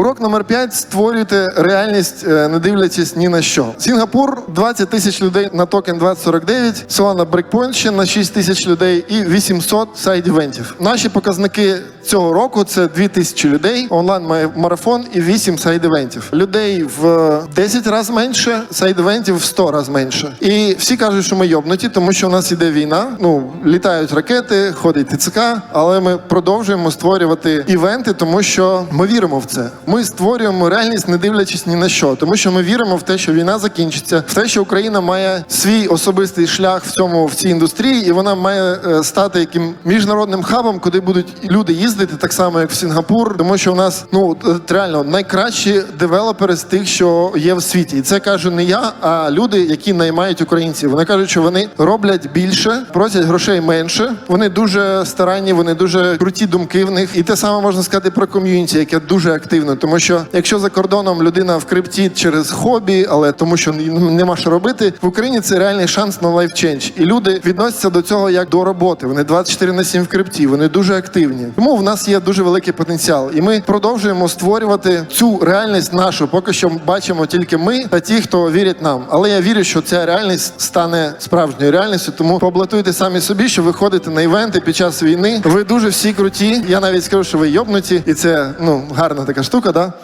Урок номер 5 створюйте реальність, е, не дивлячись ні на що. Сінгапур 20 тисяч людей на токен 2049, Solana Breakpoint ще на 6 тисяч людей і 800 сайд-івентів. Наші показники цього року це 2 тисячі людей, онлайн марафон і 8 сайд-івентів. Людей в 10 разів менше, сайд-івентів в 100 разів менше. І всі кажуть, що ми йобнуті, тому що у нас іде війна. Ну літають ракети, ходить ТЦК, але ми продовжуємо створювати івенти, тому що ми віримо в це. Ми створюємо реальність, не дивлячись ні на що, тому що ми віримо в те, що війна закінчиться, в те, що Україна має свій особистий шлях в цьому в цій індустрії, і вона має е, стати яким міжнародним хабом, куди будуть люди їздити, так само як в Сінгапур, тому що у нас ну от реально найкращі девелопери з тих, що є в світі, і це кажу не я, а люди, які наймають українців. Вони кажуть, що вони роблять більше, просять грошей менше. Вони дуже старанні, вони дуже круті думки в них. І те саме можна сказати про ком'юніті, яке дуже активно. Тому що якщо за кордоном людина в крипті через хобі, але тому, що нема що робити, в Україні це реальний шанс на лайфченж. І люди відносяться до цього як до роботи. Вони 24 на 7 в крипті, вони дуже активні. Тому в нас є дуже великий потенціал, і ми продовжуємо створювати цю реальність нашу. Поки що бачимо тільки ми та ті, хто вірять нам. Але я вірю, що ця реальність стане справжньою реальністю. Тому поблатуйте самі собі, що ви ходите на івенти під час війни. Ви дуже всі круті. Я навіть скажу, що ви йобнуті, і це ну гарна така штука, да.